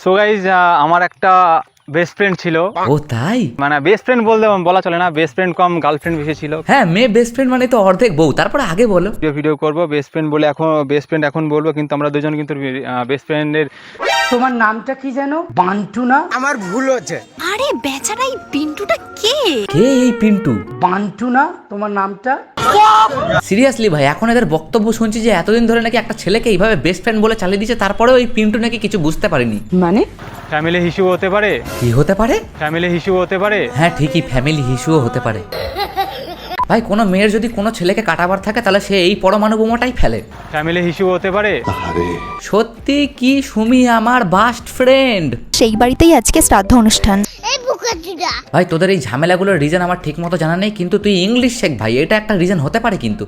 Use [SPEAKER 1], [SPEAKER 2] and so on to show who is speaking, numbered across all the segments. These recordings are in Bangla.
[SPEAKER 1] সো গাইজ আমার একটা বেস্ট ফ্রেন্ড ছিল।
[SPEAKER 2] ও তাই?
[SPEAKER 1] মানে বেস্ট ফ্রেন্ড বলতে বলা চলে না বেস্ট ফ্রেন্ড কম গার্লফ্রেন্ড বেশি ছিল।
[SPEAKER 2] হ্যাঁ মেয়ে বেস্ট ফ্রেন্ড মানে তো অর্ধেক বউ। তারপরে আগে বলো।
[SPEAKER 1] ভিডিও ভিডিও করব বেস্ট ফ্রেন্ড বলে এখন বেস্ট ফ্রেন্ড এখন বলব কিন্তু আমরা দুজন কিন্তু বেস্ট ফ্রেন্ডের
[SPEAKER 3] তোমার নামটা কি যেন? বান্টু না? আমার ভুল হচ্ছে।
[SPEAKER 4] আরে বেচারা এই পিন্টুটা কে?
[SPEAKER 2] কে এই পিন্টু?
[SPEAKER 3] বান্টু না? তোমার নামটা?
[SPEAKER 2] সিরিয়াসলি ভাই এখন এদের বক্তব্য শুনছি যে এতদিন ধরে নাকি একটা ছেলেকে এইভাবে বেস্ট ফ্রেন্ড বলে চালিয়ে দিচ্ছে তারপরেও ওই পিন্টু নাকি কিছু বুঝতে পারেনি।
[SPEAKER 3] মানে?
[SPEAKER 1] ফ্যামিলি ইস্যু হতে পারে।
[SPEAKER 2] কি হতে পারে?
[SPEAKER 1] ফ্যামিলি ইস্যু হতে পারে।
[SPEAKER 2] হ্যাঁ ঠিকই ফ্যামিলি ইস্যুও হতে পারে। ভাই কোনো মেয়ের যদি কোনো ছেলেকে কাটাবার থাকে তাহলে সে এই পরমাণু বোমাটাই ফেলে।
[SPEAKER 1] ফ্যামিলি ইস্যু হতে পারে।
[SPEAKER 2] সত্যি কি সুমি আমার বাস্ট ফ্রেন্ড
[SPEAKER 4] সেই বাড়িতেই আজকে শ্রাদ্ধ অনুষ্ঠান।
[SPEAKER 2] ভাই তোদের এই ঝামেলাগুলোর রিজন আমার ঠিক মতো জানা নেই কিন্তু তুই ইংলিশ শেখ ভাই এটা একটা রিজন হতে পারে কিন্তু।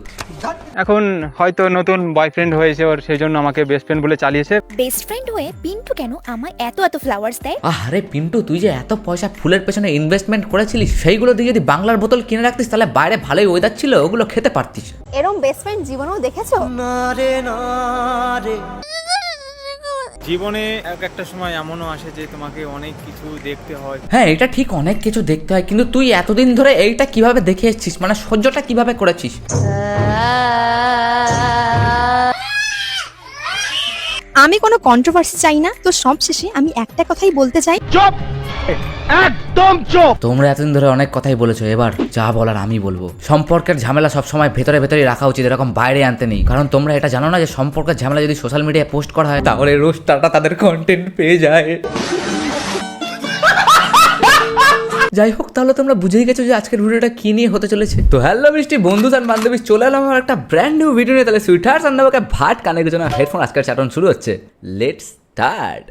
[SPEAKER 1] এখন হয়তো নতুন বয়ফ্রেন্ড হয়েছে ওর সেই জন্য আমাকে বেস্ট ফ্রেন্ড বলে চালিয়েছে।
[SPEAKER 4] বেস্ট ফ্রেন্ড হয়ে পিন্টু কেন আমায় এত এত ফ্লাওয়ার্স দেয়?
[SPEAKER 2] আরে পিন্টু তুই যে এত পয়সা ফুলের পেছনে ইনভেস্টমেন্ট করেছিলিস সেইগুলো দিয়ে যদি বাংলার বোতল কিনে রাখতিস তাহলে বাইরে ভালোই ওয়েদার ছিল ওগুলো খেতে পারতিস।
[SPEAKER 5] এরম বেস্ট ফ্রেন্ড জীবনেও দেখেছ?
[SPEAKER 1] জীবনে এক একটা সময় এমনও আসে যে তোমাকে অনেক কিছু দেখতে হয়।
[SPEAKER 2] হ্যাঁ এটা ঠিক অনেক কিছু দেখতে হয় কিন্তু তুই এতদিন ধরে এইটা কীভাবে দেখে এসছিস? মানে সহ্যটা কীভাবে করেছিস?
[SPEAKER 4] আমি কোনো কন্ট্রোভার্সি চাই না তো সব শেষে আমি একটা কথাই বলতে চাই।
[SPEAKER 2] তোমরা এতদিন ধরে অনেক কথাই বলেছ এবার যা বলার আমি বলব। সম্পর্কের ঝামেলা সবসময় ভেতরে ভেতরে রাখা উচিত এরকম বাইরে আনতে নেই। কারণ তোমরা এটা জানো না যে সম্পর্কের ঝামেলা যদি সোশ্যাল মিডিয়ায় পোস্ট করা হয় তাহলে রোস্টারটা তাদের কন্টেন্ট পেয়ে যায়। যাই হোক তাহলে তোমরা বুঝেই গেছো যে আজকের ভিডিওটা কি নিয়ে হতে চলেছে। তো হ্যালো মিষ্টি বন্ধু আর বান্ধবী চলে এলাম আমার একটা ব্র্যান্ড নিউ ভিডিও নিয়ে। তাহলে সুইটার সান্দাবাকে ভাট কানে জন্য হেডফোন আজকের চাটন শুরু হচ্ছে। লেটস স্টার্ট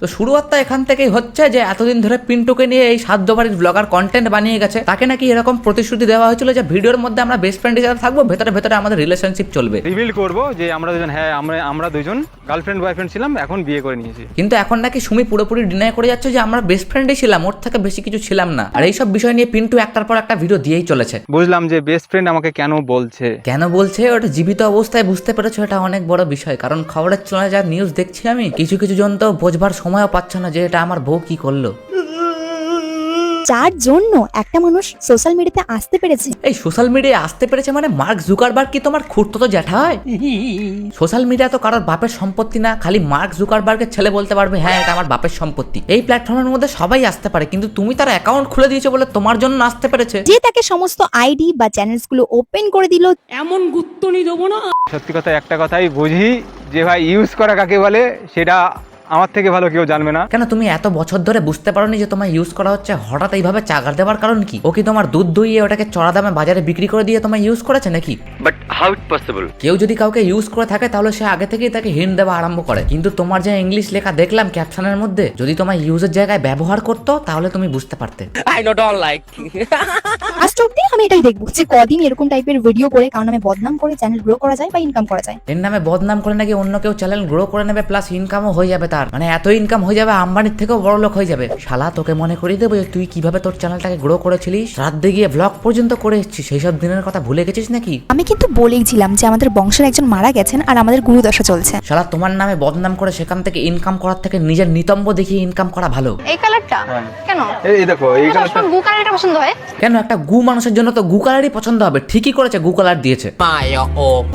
[SPEAKER 2] তো শুরুয়াতটা এখান থেকেই হচ্ছে যে এতদিন ধরে পিন্টুকে নিয়ে এই সাধ্য বাড়ির ব্লগার কন্টেন্ট বানিয়ে গেছে তাকে নাকি এরকম প্রতিশ্রুতি দেওয়া হয়েছিল যে ভিডিওর মধ্যে আমরা বেস্ট ফ্রেন্ড হিসাবে থাকব ভেতরে ভেতরে আমাদের রিলেশনশিপ চলবে।
[SPEAKER 1] রিভিল করব যে আমরা দুজন হ্যাঁ আমরা আমরা দুজন গার্লফ্রেন্ড বয়ফ্রেন্ড ছিলাম এখন বিয়ে করে নিয়েছি।
[SPEAKER 2] কিন্তু এখন নাকি সুমি পুরোপুরি ডিনাই করে যাচ্ছে যে আমরা বেস্ট ফ্রেন্ডই ছিলাম ওর থেকে বেশি কিছু ছিলাম না। আর এইসব বিষয় নিয়ে পিন্টু একটার পর একটা ভিডিও দিয়েই চলেছে।
[SPEAKER 1] বুঝলাম যে বেস্ট ফ্রেন্ড আমাকে কেন বলছে।
[SPEAKER 2] কেন বলছে? ওটা জীবিত অবস্থায় বুঝতে পেরেছ এটা অনেক বড় বিষয়। কারণ খবরের চলে যা নিউজ দেখছি আমি কিছু কিছু জন তো বোঝবার সময়ও পাচ্ছ না যে এটা আমার বউ কি করল।
[SPEAKER 4] যার জন্য একটা মানুষ সোশ্যাল মিডিয়াতে আসতে পেরেছে।
[SPEAKER 2] এই সোশ্যাল মিডিয়ায় আসতে পেরেছে মানে মার্ক জুকারবার্গ কি তোমার খুঁড়তো তো জ্যাঠা হয়? সোশ্যাল মিডিয়া তো কারোর বাপের সম্পত্তি না খালি মার্ক জুকারবার্গের ছেলে বলতে পারবে হ্যাঁ এটা আমার বাপের সম্পত্তি। এই প্ল্যাটফর্মের মধ্যে সবাই আসতে পারে কিন্তু তুমি তার অ্যাকাউন্ট খুলে দিয়েছ বলে তোমার জন্য আসতে পেরেছে।
[SPEAKER 4] যে তাকে সমস্ত আইডি বা চ্যানেলসগুলো ওপেন করে দিল
[SPEAKER 1] সত্যি কথা একটা কথাই বুঝি যে ভাই ইউজ করা কাকে বলে সেটা আমার থেকে ভালো কেউ জানবে না।
[SPEAKER 2] কেন তুমি এত বছর ধরে বুঝতে পারোনি যে তোমার ইউজ করা হচ্ছে? হঠাৎ এইভাবে চাগার দেওয়ার কারণ কি? ও কি তোমার দুধ দইয়ে ওটাকে চড়া দামে বাজারে বিক্রি করে দিয়ে তোমার ইউজ করেছে নাকি?
[SPEAKER 6] But how it possible?
[SPEAKER 2] কেউ যদি কাউকে ইউজ করে থাকে তাহলে সে আগে থেকেই তাকে হিন্ট দেওয়া আরম্ভ করে। কিন্তু তোমার যে ইংলিশ লেখা দেখলাম ক্যাপশনের মধ্যে যদি তোমার ইউজের জায়গায় ব্যবহার করতো তাহলে তুমি বুঝতে পারতে।
[SPEAKER 4] আজ অব্দি আমি এটাই দেখব যে কদিন এরকম টাইপের ভিডিও করে কারণ আমি বদনাম করে চ্যানেল গ্রো করা যায় বা ইনকাম করা যায়।
[SPEAKER 2] এর নামে বদনাম করে নাকি অন্য কেউ চ্যানেল গ্রো করে নেবে প্লাস ইনকামও হয়ে যাবে তার। মানে এত ইনকাম হয়ে যাবে আম্বানির থেকেও বড় লোক হয়ে যাবে। শালা তোকে মনে করিয়ে দেবো যে তুই কীভাবে তোর চ্যানেলটাকে গ্রো করেছিলিস? রাতে গিয়ে ব্লগ পর্যন্ত করে এসেছিস সেই সব দিনের কথা ভুলে গেছিস নাকি?
[SPEAKER 4] আমি কিন্তু বলেইছিলাম যে আমাদের বংশের একজন মারা গেছেন আর আমাদের গুরুদশা চলছে।
[SPEAKER 2] শালা তোমার নামে বদনাম করে সেখান থেকে ইনকাম করার থেকে নিজের নিতম্ব দেখিয়ে ইনকাম করা ভালো।
[SPEAKER 5] এই কালারটা কেন?
[SPEAKER 1] এই দেখো এই কালারটা
[SPEAKER 5] গু কালারটা পছন্দ হয়?
[SPEAKER 2] কেন একটা গু মানুষের জন্য তো গু কালারই পছন্দ হবে। ঠিকই করেছে গু কালার দিয়েছে।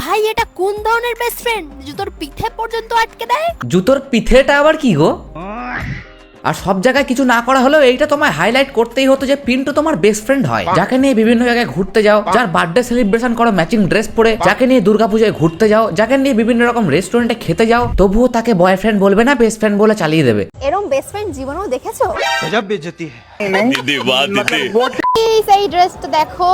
[SPEAKER 4] ভাই এটা কোন ধরনের বেস্ট ফ্রেন্ড জুতোর পিঠে পর্যন্ত আটকে দেয়?
[SPEAKER 2] জুতোর পিঠেটা আবার কি গো আর সব জায়গায় কিছু না করা হলেও এইটা তোমায় হাইলাইট করতেই হতো যে পিন্টু তোমার বেস্ট ফ্রেন্ড হয় যাকে নিয়ে বিভিন্ন জায়গায় ঘুরতে যাও যার বার্থডে সেলিব্রেশন করো ম্যাচিং ড্রেস পরে যাকে নিয়ে দুর্গাপূজায় ঘুরতে যাও যাকে নিয়ে বিভিন্ন রকম রেস্টুরেন্টে খেতে যাও তবুও তাকে বয়ফ্রেন্ড বলবে না বেস্ট ফ্রেন্ড বলে চালিয়ে দেবে
[SPEAKER 5] এরম বেস্ট ফ্রেন্ড জীবনেও দেখেছো
[SPEAKER 6] दीदी वाह दीदी
[SPEAKER 5] এই সেই ড্রেসটা দেখো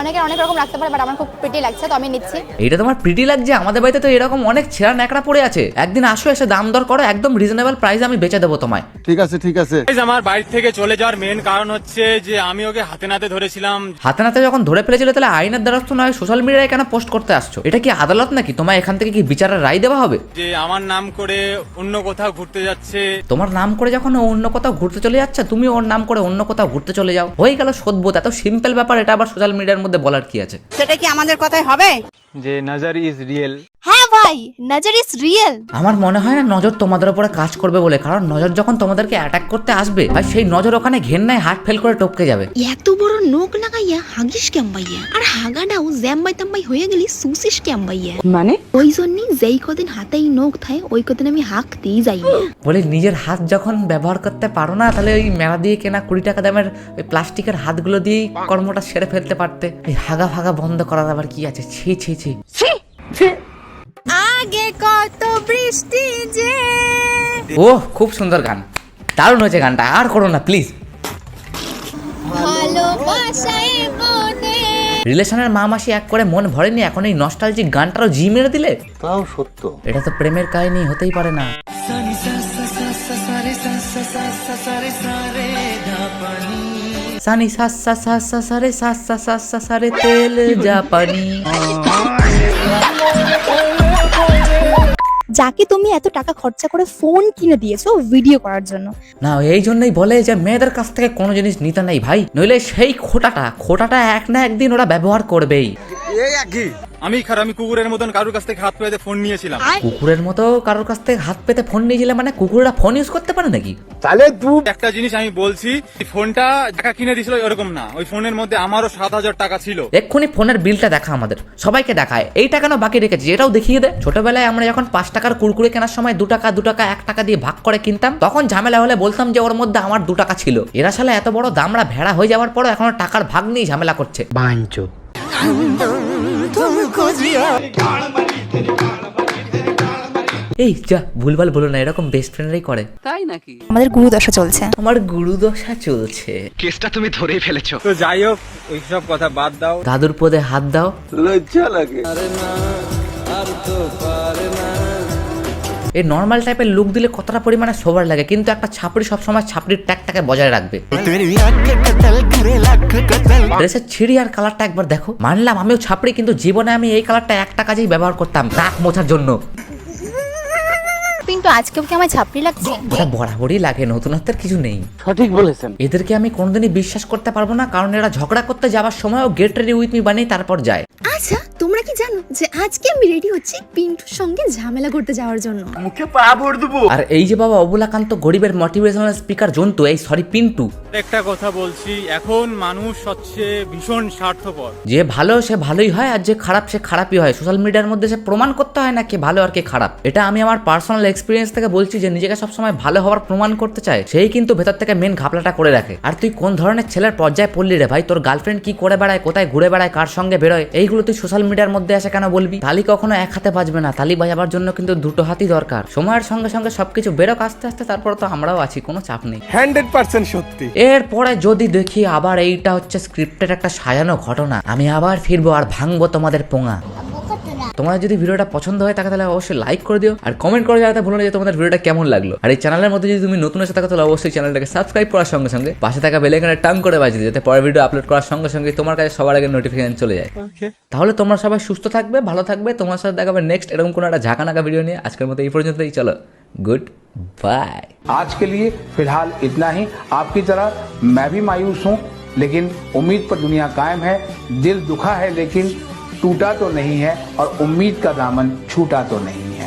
[SPEAKER 5] অনেকের অনেক রকম রাখতে পারে বাট আমার খুব প্রিটি লাগছে তো আমি নিচ্ছি।
[SPEAKER 2] এইটা তোমার প্রিটি লাগছে? আমাদের বাড়িতে তো এরকম অনেক ছেঁড়া ন্যাকড়া পড়ে আছে। একদিন আসো এসে দাম দর করো একদম রিজনেবল প্রাইস আমি বেচে দেবো তোমায়।
[SPEAKER 7] ঠিক আছে ঠিক আছে।
[SPEAKER 1] Guys, আমার বাড়ি থেকে চলে যাওয়ার মেন কারণ হচ্ছে যে আমি ওকে হাতে নাতে ধরেছিলাম।
[SPEAKER 2] হাতে নাতে যখন ধরে ফেলেছিলে তাহলে আইনের দ্বারস্থ নয় সোশ্যাল মিডিয়ায় কেন পোস্ট করতে আসছো? এটা কি আদালত নাকি? তোমার এখান থেকে কি বিচারের রায় দেওয়া হবে?
[SPEAKER 1] যে আমার নাম করে অন্য কোথাও ঘুরতে যাচ্ছে।
[SPEAKER 2] তোমার নাম করে যখন ও অন্য কোথাও ঘুরতে চলে যাচ্ছে তুমি ওর নাম করে অন্য কোথাও ঘুরতে চলে যাও। হয়ে গেল সদ্য এত সিম্পল ব্যাপার এটা আবার সোশ্যাল মিডিয়ার এটার মধ্যে বলার কি আছে?
[SPEAKER 7] সেটা কি আমাদের কথাই হবে?
[SPEAKER 1] যে নাজার ইজ রিয়েল।
[SPEAKER 5] ভাই নজর ইজ রিয়েল।
[SPEAKER 2] আমার মনে হয় না নজর তোমাদের উপরে কাজ করবে বলে কারণ নজর যখন তোমাদেরকে অ্যাটাক করতে আসবে আর সেই নজর ওখানে ঘেন্নায় হাট ফেল করে টপকে যাবে।
[SPEAKER 8] এত বড় নোক লাগাইয়া হাগিস ক্যাম্বাইয়া আর হাগাটাও জ্যাম্বাই তাম্বাই হয়ে গেলি সুসিস ক্যাম্বাইয়া
[SPEAKER 7] মানে?
[SPEAKER 8] ওই জন্যই যেই কদিন হাতেই নোক থাকে ওই কদিন আমি হাঁকতেই যাই না।
[SPEAKER 2] বলে নিজের হাত যখন ব্যবহার করতে পারো না তাহলে ওই মেলা দিয়ে কেনা কুড়ি টাকা দামের ওই প্লাস্টিকের হাতগুলো দিয়েই কর্মটা সেরে ফেলতে পারতে। এই হাগা ফাগা বন্ধ করার আবার কি আছে? ছি ছি। ছি ছি।
[SPEAKER 5] আগে কত বৃষ্টি যে
[SPEAKER 2] ও খুব সুন্দর গান দারুণ হয়েছে গানটা আর করো না প্লিজ রিলেশনের মা মাসি এক করে মন ভরেনি এখন এই নস্টালজিক গানটারও জি মেরে দিলে তাও সত্য এটা তো প্রেমের কাহিনী হতেই পারে না সানি সাসা সাসা সারে সাসা সাসা সারে তেল জাপানি
[SPEAKER 4] যাকে তুমি এত টাকা খরচা করে ফোন কিনে দিয়েছ ভিডিও করার জন্য।
[SPEAKER 2] না এই জন্যই বলে যে মেয়েদের কাছ থেকে কোনো জিনিস নিতে নাই ভাই। নইলে সেই খোটাটা খোটাটা এক না একদিন ওরা ব্যবহার করবেই।
[SPEAKER 1] আমি খারাপ আমি কুকুরের মতন কারোর কাছ থেকে হাত পেতে ফোন নিয়েছিলাম।
[SPEAKER 2] কুকুরের মতো কারোর কাছ থেকে হাত পেতে ফোন নিয়েছিলাম মানে কুকুররা ফোন ইউজ করতে পারে নাকি?
[SPEAKER 1] একটা জিনিস আমি বলছি এই ফোনটা টাকা কিনে দিছিল এরকম না। ওই ফোনের মধ্যে আমারও সাত হাজার টাকা ছিল।
[SPEAKER 2] এক্ষুনি ফোনের বিলটা দেখা আমাদের। সবাইকে দেখায়। এই টাকা না বাকি রেখেছি? এটাও দেখিয়ে দে। ছোটবেলায় আমরা যখন পাঁচ টাকার কুরকুরে কেনার সময় দু টাকা দু টাকা এক টাকা দিয়ে ভাগ করে কিনতাম তখন ঝামেলা হলে বলতাম যে ওর মধ্যে আমার দু টাকা ছিল। এরা সালে এত বড় দামড়া ভেড়া হয়ে যাওয়ার পরও এখনও টাকার ভাগ নিয়ে ঝামেলা করছে। এই যা ভুলভাল বলো না এরকম বেস্ট ফ্রেন্ডরাই করে। তাই নাকি?
[SPEAKER 4] আমাদের গুরুদশা চলছে।
[SPEAKER 2] আমার গুরুদশা চলছে।
[SPEAKER 6] কেসটা তুমি ধরেই ফেলেছো।
[SPEAKER 1] তো যাই হোক ওইসব কথা বাদ দাও।
[SPEAKER 2] দাদুর পদে হাত দাও। লজ্জা লাগে। আরে না আর তো পারে না। এই নর্মাল টাইপের লুক দিলে কতটা পরিমাণে সোবার লাগে কিন্তু একটা ছাপড়ি সবসময় ছাপড়ির ট্যাগটাকে বজায় রাখবে। ড্রেসের ছিঁড়ি আর কালারটা একবার দেখো। মানলাম আমিও ছাপড়ি কিন্তু জীবনে আমি এই কালারটা একটা কাজেই ব্যবহার করতাম নাক মোছার জন্য।
[SPEAKER 5] কিন্তু আজকেও কি আমার ঝাপড়ি লাগছে?
[SPEAKER 2] বরাবরই লাগে নতুনত্বের কিছু নেই। সঠিক বলেছেন। এদেরকে আমি কোনোদিনই বিশ্বাস করতে পারব না কারণ এরা ঝগড়া করতে যাওয়ার সময়ও গেট রেডি উইথ মি বানিয়ে তারপর যায়।
[SPEAKER 8] আচ্ছা তোমরা কি জানো যে আজকে আমি রেডি হচ্ছি পিন্টুর সঙ্গে ঝামেলা করতে যাওয়ার জন্য? মুখে পা ভর দেবো।
[SPEAKER 2] আর এই যে বাবা অবলাকান্ত গরিবের মোটিভেশনাল স্পিকার জন্তু এই সরি পিন্টু।
[SPEAKER 1] একটা কথা বলছি এখন মানুষ হচ্ছে ভীষণ স্বার্থপর।
[SPEAKER 2] যে ভালো সে ভালোই হয় আর যে খারাপ সে খারাপই হয়। সোশ্যাল মিডিয়ার মধ্যে সে প্রমাণ করতে হয় না কে ভালো আর কে খারাপ। এটা আমি আমার পার্সোনাল এক্সপিরিয়েন্স থেকে বলছি যে নিজেকে সবসময় ভালো হওয়ার প্রমাণ করতে চায় সেই কিন্তু ভেতর থেকে মেন ঘাপলাটা করে রাখে। আর তুই কোন ধরনের ছেলের পর্যায়ে পড়লি রে ভাই? তোর গার্লফ্রেন্ড কি করে বেড়ায় কোথায় ঘুরে বেড়ায় কার সঙ্গে বেরোয়? এইগুলো তুই সোশ্যাল মিডিয়ার মধ্যে আসে কেন বলবি? তালি কখনো এক হাতে বাজবে না। তালি বাজাবার জন্য কিন্তু দুটো হাতই দরকার। সময়ের সঙ্গে সঙ্গে সবকিছু বেরোক আস্তে আস্তে তারপর তো আমরাও আছি কোনো চাপ নেই।
[SPEAKER 9] হান্ড্রেড পার্সেন্ট সত্যি।
[SPEAKER 2] এরপরে যদি দেখি আবার এইটা হচ্ছে স্ক্রিপ্টের একটা সাজানো ঘটনা আমি আবার ফিরবো আর ভাঙবো তোমাদের পোঙা। তোমাদের যদি ভিডিওটা পছন্দ হয় তাকে তাহলে অবশ্যই লাইক করে দিও আর কমেন্ট করে জানাতে ভুলো না যে তোমাদের ভিডিওটা কেমন লাগলো আর এই চ্যানেলের মধ্যে যদি তুমি নতুন এসে থাকো তাহলে অবশ্যই চ্যানেলটাকে সাবস্ক্রাইব করার সঙ্গে সঙ্গে পাশে থাকা বেলাইকানে টাং করে বাজিয়ে দিও যাতে পরের ভিডিও আপলোড করার সঙ্গে সঙ্গে তোমার কাছে সবার আগে নোটিফিকেশন চলে যায় তাহলে তোমরা সবাই সুস্থ থাকবে ভালো থাকবে তোমার সাথে দেখাবে নেক্সট এরকম কোনো একটা ঝাঁকানাকা ভিডিও নিয়ে আজকের মতো এই পর্যন্তই চলো গুড বাই
[SPEAKER 9] आज के लिए फिलहाल इतना ही आपकी तरह मैं भी मायूस हूँ लेकिन उम्मीद पर दुनिया कायम है दिल दुखा है लेकिन टूटा तो नहीं है और उम्मीद का दामन छूटा तो नहीं है।